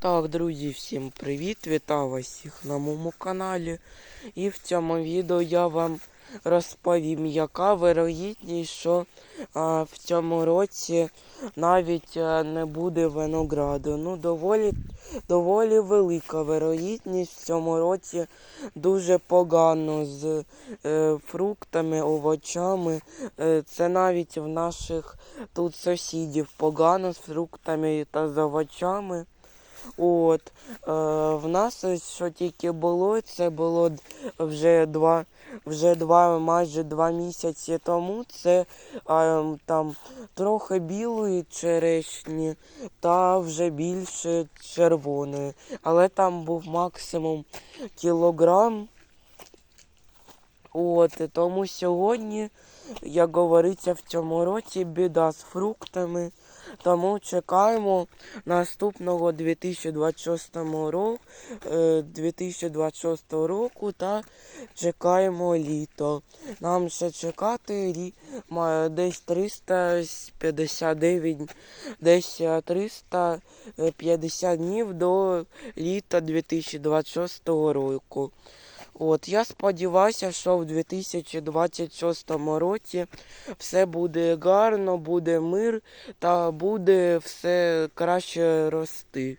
Так, друзі, всім привіт! Вітаю вас всіх на моєму каналі. І в цьому відео я вам розповім, яка вирогідність, що а, в цьому році навіть а, не буде винограду. Ну, доволі, доволі велика вирогідність в цьому році дуже погано з е, фруктами, овочами. Е, це навіть в наших тут сусідів погано з фруктами та з овочами. От, е, в нас що тільки було, це було вже два, вже два, майже два місяці тому. Це е, там трохи білої черешні та вже більше червоної. Але там був максимум кілограм. От, тому сьогодні, як говориться, в цьому році біда з фруктами. Тому чекаємо наступного 2026 року, 2026 року та чекаємо літо. Нам ще чекати десь 359, десь е, 350 днів до літа 2026 року. От, я сподіваюся, що в 2026 році все буде гарно, буде мир та буде все краще рости.